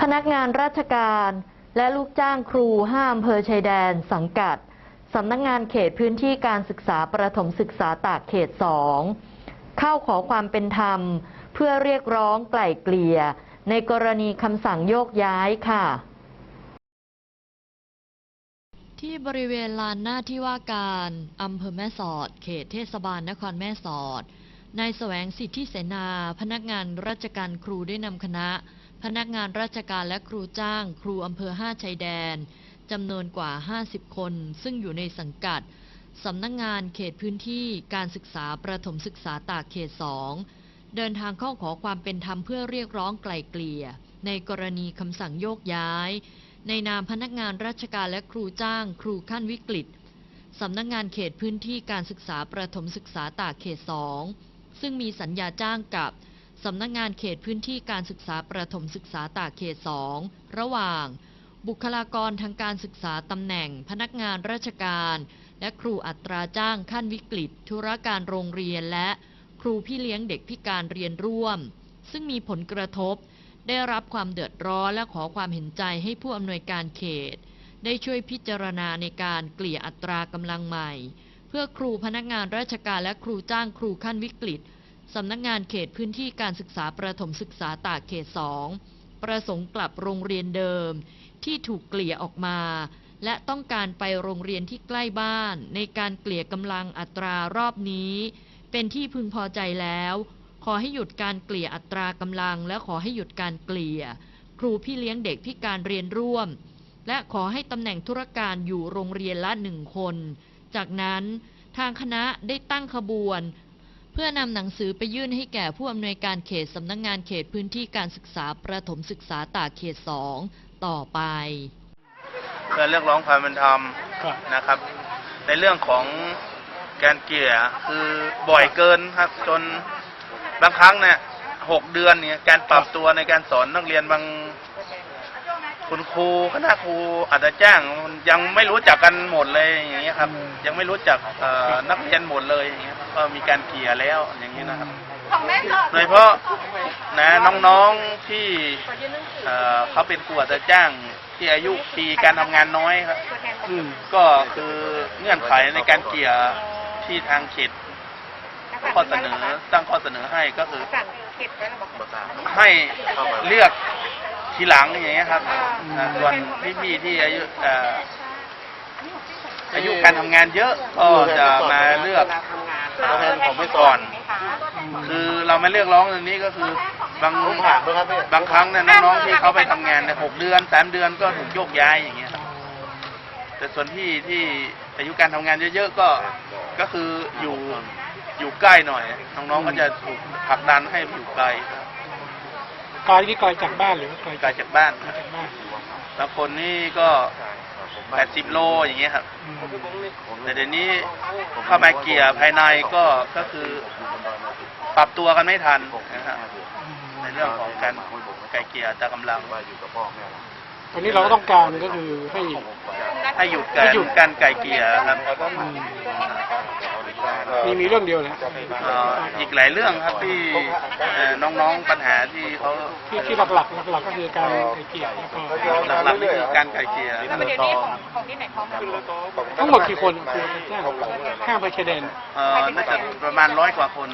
พนักงานราชการ และลูกจ้างครูห้าอำเภอชายแดน สังกัด สำนักงงานเขตพื้นที่การศึกษาประถมศึกษาตากเขตสองเข้าขอความเป็นธรรม เพื่อเรียกร้องไกล่เกลี่ย ในกรณีคำสั่งโยกย้ายค่ะ ที่บริเวณลานหน้าที่ว่าการอำเภอแม่สอด เขตเทศบาลนครแม่สอด นายแสวงสิทธิเสนา พนักงานราชการครูได้นำคณะ พนักงานราชการและครูจ้าง ครูอำเภอห้าชายแดนจำนวนกว่า 50 คน ซึ่งอยู่ในสังกัดสำนักงงานเขตพื้นที่การศึกษาประถมศึกษาตากเขตสองเดินทางเข้าขอความเป็นธรรมเพื่อเรียกร้องไกล่เกลี่ย ในกรณีคำสั่งโยกย้าย ในนามพนักงานราชการและครูจ้าง ครูขั้นวิกฤตสำนักงานเขตพื้นที่การศึกษาประถมศึกษาตากเขตสอง ซึ่งมีสัญญาจ้างกับสำนักงานเขตพื้นที่การศึกษาประถมศึกษาตากเขตสองระหว่าง บุคลากรทางการศึกษาตำแหน่ง พนักงานราชการ และครูอัตราจ้างขั้นวิกฤต ธุรการโรงเรียนและครูพี่เลี้ยงเด็กพิการเรียนร่วม ซึ่งมีผลกระทบ ได้รับความเดือดร้อนและขอความเห็นใจให้ผู้อำนวยการเขต ได้ช่วยพิจารณาในการเกลี่ยอัตรากำลังใหม่ พื่อครูพนักงานราชการและครูจ้างครูขั้นวิกฤตสำนักงานเขตพื้นที่การศึกษาประถมศึกษาตากเขตสองประสงค์กลับโรงเรียนเดิม ที่ถูกเกลี่ยออกมา และต้องการไปโรงเรียนที่ใกล้บ้าน ในการเกลี่ยกำลังอัตรารอบนี้ เป็นที่พึงพอใจแล้ว ขอให้หยุดการเกลี่ยอัตรากำลัง และขอให้หยุดการเกลี่ย ครูพี่เลี้ยงเด็กพิการเรียนร่วม และขอให้ตำแหน่งธุรการอยู่โรงเรียนละหนึ่งคน จากนั้น ทางคณะได้ตั้งขบวน เพื่อนำหนังสือไปยื่นให้แก่ผู้อำนวยการเขตสำนักงงานเขตพื้นที่การศึกษาประถมศึกษาตากเขตสองต่อไป เพื่อเรียกร้องความเป็นธรรมครับนะครับ ในเรื่องของการเกลี่ยคือบ่อยเกินครับจนบางครั้งเนี่ยหกเดือนเนี่ยการปรับตัวในการสอนนักเรียนบาง คุณครูคณะครูอาจจะแจ้งยังไม่รู้จักกันหมดเลยอย่างเงี้ยครับอืมยังไม่รู้จักเอ่อนักเรียนหมดเลยอย่างเงี้ยก็มีการเกลี่ยแล้วอย่างนี้นะครับโดยเฉพาะนะน้องๆที่เอ่อเขาเป็นครูอาจจะจ้างที่อายุปีการทำงานน้อยครับ อืมก็คือเงื่อนไขในการเกลี่ยที่ทางเขตข้อเสนอตั้งข้อเสนอให้ก็คือให้เลือก ทีหลังอย่างเงี้ยครับอ่าส่วนพี่ๆที่อายุเอ่ออายุการทำงานเยอะก็จะมาเลือกผมไม่ก่อน คือเราไม่เรียกร้องตรงนี้ก็คือบางบางครั้งเนี่ยน้องๆที่เขาไปทำงานเนี่ยหกเดือนสามเดือนก็ถูกโยกย้ายอย่างเงี้ยครับแต่ส่วนที่ที่อายุการทำงานเยอะๆก็ก็คืออยู่อยู่ใกล้หน่อยน้องๆก็จะถูกผลักดันให้อยู่ไกลครับไกลที่ไกลจากบ้านหรือว่าไกลไกลจากบ้านคไกลจากบ้านบางคนนี่ก็แปดสิบโลอย่างเงี้ยครับอืมแต่เดี๋ยวนี้เข้ามาเกี่ยภายในก็ก็คือปรับตัวกันไม่ทันนะครับอืมในเรื่องของการไก่เกลียอัตากำลัง ตอนนี้เราก็ต้องการก็คือให้ให้หยุดการให้หยุด การไก่เกลี่ยครับอืม มีมีเรื่องเดียวแหละเอ่ออีกหลายเรื่องครับที่เอ่อน้องๆปัญหาที่เขาที่ที่หลักๆหลักๆก็คือการไกลเกลี่ยแล้วก็หลักๆนี่คือการไก่เกลี่ยเดี๋ยวนี้ของของที่ไหนพร้อมกันทั้งหมดกี่คนครูแจ้งห้าไปชายแดน เอ่อน่าจะประมาณร้อยกว่าคน